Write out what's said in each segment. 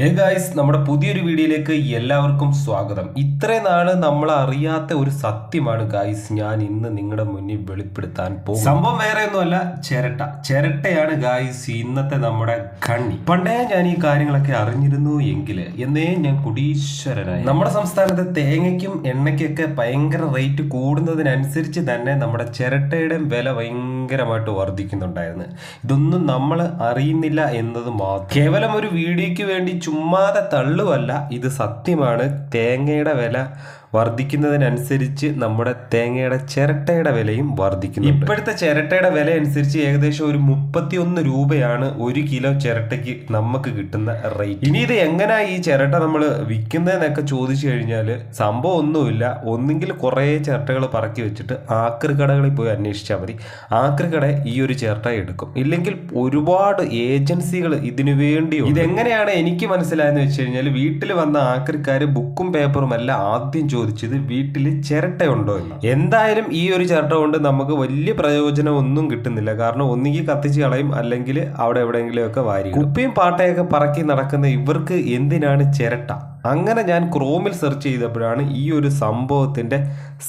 Hey guys നമ്മുടെ പുതിയൊരു വീഡിയോയിലേക്ക് എല്ലാവർക്കും സ്വാഗതം. ഇത്രയും നാൾ നമ്മൾ അറിയാത്ത ഒരു സത്യമാണ് ഗായ്സ് ഞാൻ ഇന്ന് നിങ്ങളുടെ മുന്നിൽ വെളിപ്പെടുത്താൻ പോകും സംഭവം വേറെ ഒന്നുമല്ല ചിരട്ട. ചിരട്ടയാണ് ഗായ്സ് ഇന്നത്തെ നമ്മുടെ കണ്ണി. പണ്ടേ ഞാൻ ഈ കാര്യങ്ങളൊക്കെ അറിഞ്ഞിരുന്നു എങ്കിൽ എന്നേ ഞാൻ കുടീശ്വരനായി. നമ്മുടെ സംസ്ഥാനത്ത് തേങ്ങയ്ക്കും എണ്ണയ്ക്കൊക്കെ ഭയങ്കര റേറ്റ് കൂടുന്നതിനനുസരിച്ച് തന്നെ നമ്മുടെ ചിരട്ടയുടെ വില ഭയങ്കരമായിട്ട് വർദ്ധിക്കുന്നുണ്ടായിരുന്നു. ഇതൊന്നും നമ്മൾ അറിയുന്നില്ല എന്നത് മാത്രം. കേവലം ഒരു വീഡിയോയ്ക്ക് വേണ്ടി ചുമ്മാതെ തള്ളുവല്ല. ഇത് സത്യമാണ്. തേങ്ങയുടെ വില വർദ്ധിക്കുന്നതിനനുസരിച്ച് നമ്മുടെ തേങ്ങയുടെ ചിരട്ടയുടെ വിലയും വർദ്ധിക്കുന്നു ഇപ്പോഴത്തെ ചിരട്ടയുടെ വില അനുസരിച്ച് ഏകദേശം ഒരു മുപ്പത്തി ഒന്ന് രൂപയാണ് ഒരു കിലോ ചിരട്ടയ്ക്ക് നമുക്ക് കിട്ടുന്ന റേറ്റ്. ഇനി ഇത് എങ്ങനെയാ ഈ ചിരട്ട നമ്മൾ വിൽക്കുന്നതെന്നൊക്കെ ചോദിച്ചു കഴിഞ്ഞാൽ സംഭവം ഒന്നുമില്ല. ഒന്നുകിൽ കുറേ ചിരട്ടകൾ പറക്കി വെച്ചിട്ട് ആക്രി കടകളിൽ പോയി അന്വേഷിച്ചാൽ മതി. ആക്രി കട ഈ ഒരു ചിരട്ട എടുക്കും. ഇല്ലെങ്കിൽ ഒരുപാട് ഏജൻസികൾ ഇതിനു വേണ്ടി ഇതെങ്ങനെയാണ് എനിക്ക് മനസ്സിലായെന്ന് വെച്ച് കഴിഞ്ഞാൽ വീട്ടിൽ വന്ന ആക്രിക്കാർ ബുക്കും പേപ്പറും എല്ലാം ആദ്യം ചോദിച്ചത് വീട്ടിൽ ചിരട്ടയുണ്ടോ എന്ന്. എന്തായാലും ഈ ഒരു ചിരട്ട കൊണ്ട് നമുക്ക് വലിയ പ്രയോജനം ഒന്നും കിട്ടുന്നില്ല. കാരണം ഒന്നുകിൽ കത്തിച്ച് കളയും അല്ലെങ്കിൽ അവിടെ എവിടെയെങ്കിലും ഒക്കെ വാരി കുപ്പിയും പാട്ടയൊക്കെ പറക്കി നടക്കുന്ന ഇവർക്ക് എന്തിനാണ് ചിരട്ട? അങ്ങനെ ഞാൻ ക്രോമിൽ സെർച്ച് ചെയ്തപ്പോഴാണ് ഈ ഒരു സംഭവത്തിന്റെ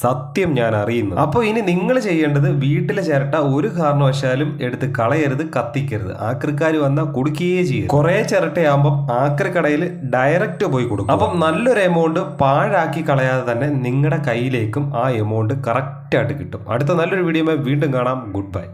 സത്യം ഞാൻ അറിയുന്നത്. അപ്പോൾ ഇനി നിങ്ങൾ ചെയ്യേണ്ടത് വീട്ടിലെ ചിരട്ട ഒരു കാരണവശാലും എടുത്ത് കളയരുത് കത്തിക്കരുത്. ആക്രിക്കാർ വന്നാൽ കൊടുക്കുകയേ ചെയ്യും കുറേ ചിരട്ടയാകുമ്പം ആക്രിക്കടയിൽ ഡയറക്റ്റ് പോയി കൊടുക്കും. അപ്പം നല്ലൊരു എമൗണ്ട് പാഴാക്കി കളയാതെ തന്നെ നിങ്ങളുടെ കയ്യിലേക്കും ആ എമൗണ്ട് കറക്റ്റായിട്ട് കിട്ടും. അടുത്ത നല്ലൊരു വീഡിയോ വീണ്ടും കാണാം. Good bye